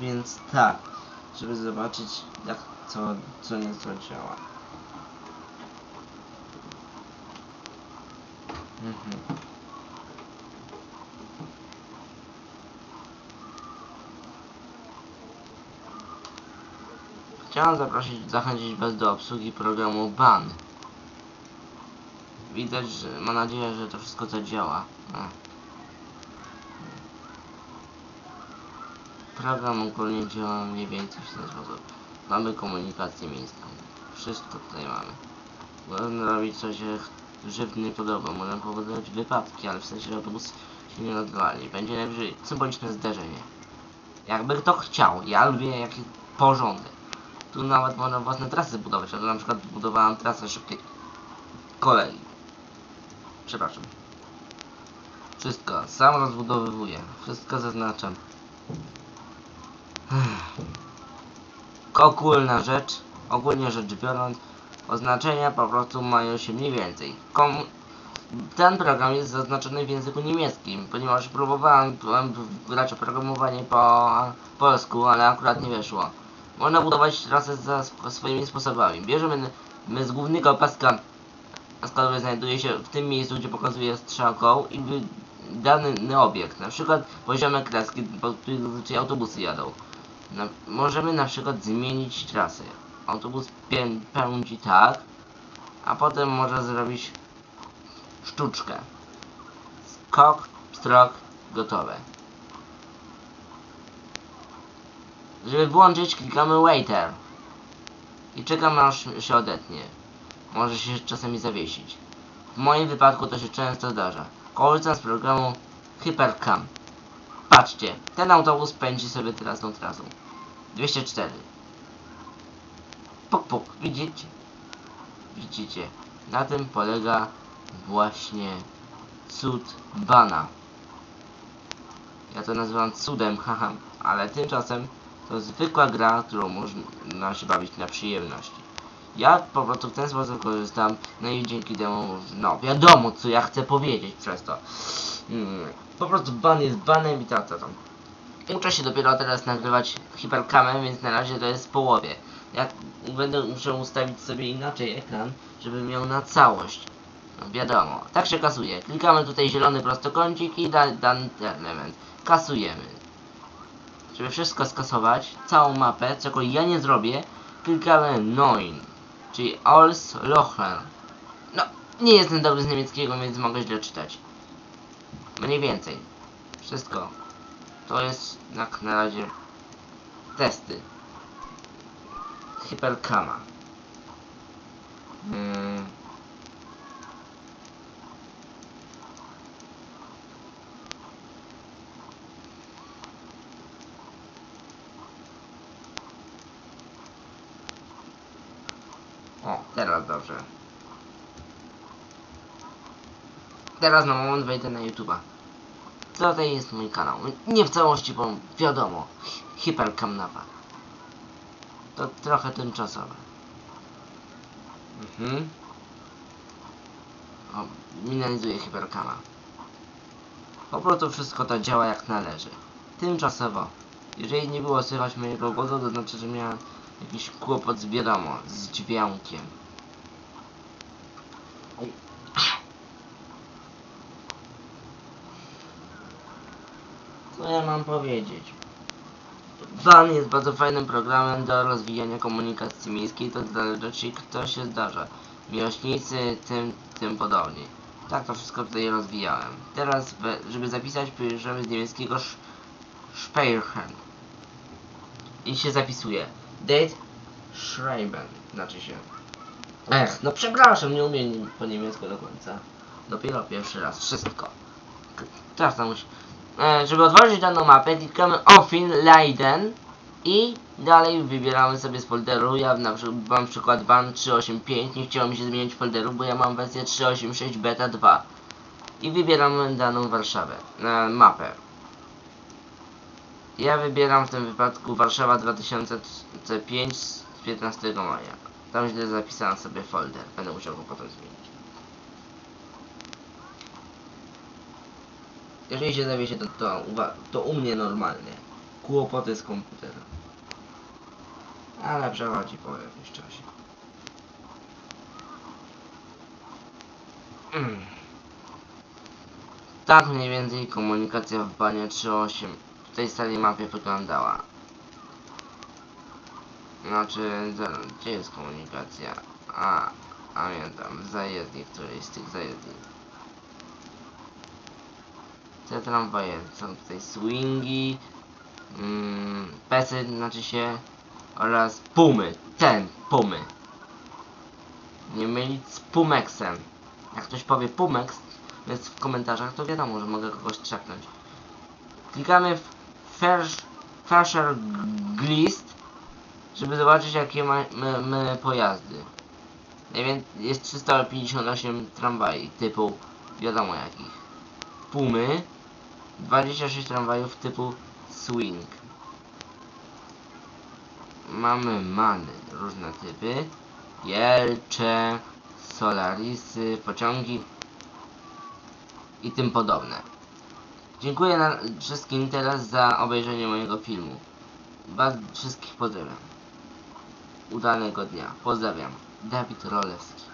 więc tak, żeby zobaczyć jak co, co nieco działa. Mhm. Chciałem zaprosić, zachęcić Was do obsługi programu BAN. Widać, że mam nadzieję, że to wszystko zadziała. Program ogólnie działa mniej więcej w ten sposób. Mamy komunikację miejską. Wszystko tutaj mamy. Możemy robić coś, jak żyw nie podoba. Możemy powodować wypadki, ale w sensie autobus się nie oddali. Będzie najwyżej symboliczne zderzenie. Jakby kto chciał. Ja lubię jakie porządek. Tu nawet można własne trasy budować. Ja na przykład budowałem trasę szybkiej kolei. Przepraszam. Wszystko. Sam rozbudowywuję. Wszystko zaznaczam. Ogólna rzecz, ogólnie rzecz biorąc, oznaczenia po prostu mają się mniej więcej. Kom ten program jest zaznaczony w języku niemieckim, ponieważ próbowałem grać oprogramowanie po polsku, ale akurat nie wyszło. Można budować trasy za swoimi sposobami. Bierzemy my z głównego paska, który znajduje się w tym miejscu, gdzie pokazuje strzałką i dany obiekt, na przykład poziomy kreski, po których autobusy jadą. Na, możemy na przykład zmienić trasę. Autobus pę- pędzi tak, a potem może zrobić sztuczkę. Skok, strok, gotowe. Żeby włączyć, klikamy waiter. I czekamy aż się odetnie. Może się czasami zawiesić. W moim wypadku to się często zdarza. Korzystam z programu Hypercam. Patrzcie, ten autobus pędzi sobie teraz tą trasą. 204. Puk puk, widzicie? Widzicie? Na tym polega właśnie cud bana. Ja to nazywam cudem, haha, ale tymczasem to zwykła gra, którą można się bawić na przyjemność. Ja po prostu w ten sposób korzystam, no i dzięki temu, no wiadomo co ja chcę powiedzieć przez to. Mm, po prostu ban jest banem i tak to tam. Uczę się dopiero teraz nagrywać hiperkamę, więc na razie to jest w połowie. Jak będę muszę ustawić sobie inaczej ekran, żeby miał na całość. No wiadomo, tak się kasuje. Klikamy tutaj zielony prostokącik i da, dany element. Kasujemy. Żeby wszystko skasować, całą mapę, czego ja nie zrobię, klikamy Neun, czyli Als Lochen. No, nie jestem dobry z niemieckiego, więc mogę źle czytać. Mniej więcej. Wszystko. To jest jak na razie testy. Hyperkama. Hmm. O, teraz dobrze. Teraz na moment wejdę na YouTube'a. Co to jest mój kanał? Nie w całości, bo wiadomo. hi- Hypercam napad. To trochę tymczasowe. Mhm. O, minimalizuję Hypercama. Po prostu wszystko to działa jak należy. Tymczasowo. Jeżeli nie było słychać mojego głosu, to znaczy, że miałem jakiś kłopot z z dźwiękiem. Co ja mam powiedzieć? Van jest bardzo fajnym programem do rozwijania komunikacji miejskiej, to zależy kto się zdarza. Miłośnicy, tym, tym podobnie. Tak to wszystko tutaj rozwijałem. Teraz, żeby zapisać, bierzemy z niemieckiego Speichern. I się zapisuje. Date Schreiben, znaczy się. Ech, no przepraszam, nie umiem po niemiecku do końca. Dopiero pierwszy raz, wszystko. Teraz tam musi... E, żeby otworzyć daną mapę, klikamy Ofin Leiden i dalej wybieramy sobie z folderu. Ja na przykład mam przykład ban 385, nie chciało mi się zmienić folderu, bo ja mam wersję 386 beta 2. I wybieramy daną Warszawę, e, mapę. Ja wybieram w tym wypadku Warszawa 2005 z 15 maja. Tam źle zapisałem sobie folder, będę musiał go potem zmienić. Jeżeli się zawiesie, to, to, to u mnie normalnie. kłopoty z komputerem. Ale przechodzi po jakimś czasie. Mm. Tak mniej więcej komunikacja w banie 3.8 w tej starej mapie wyglądała. Znaczy, gdzie jest komunikacja? A, pamiętam, w zajezdni, którejś z tych zajezdni. Te tramwaje są tutaj swingi, mm, pesy, znaczy się, oraz pumy, ten, pumy. Nie mylić z pumexem. Jak ktoś powie pumex, jest w komentarzach, to wiadomo, że mogę kogoś trzepnąć. Klikamy w Fresher Glist, żeby zobaczyć jakie mamy my pojazdy. Jest 358 tramwaj typu wiadomo jakich. Pumy, 26 tramwajów typu swing. Mamy many, różne typy. Jelcze, Solarisy, pociągi i tym podobne. Dziękuję wszystkim teraz za obejrzenie mojego filmu. Was wszystkich pozdrawiam. Udanego dnia. Pozdrawiam. Dawid Rolewski.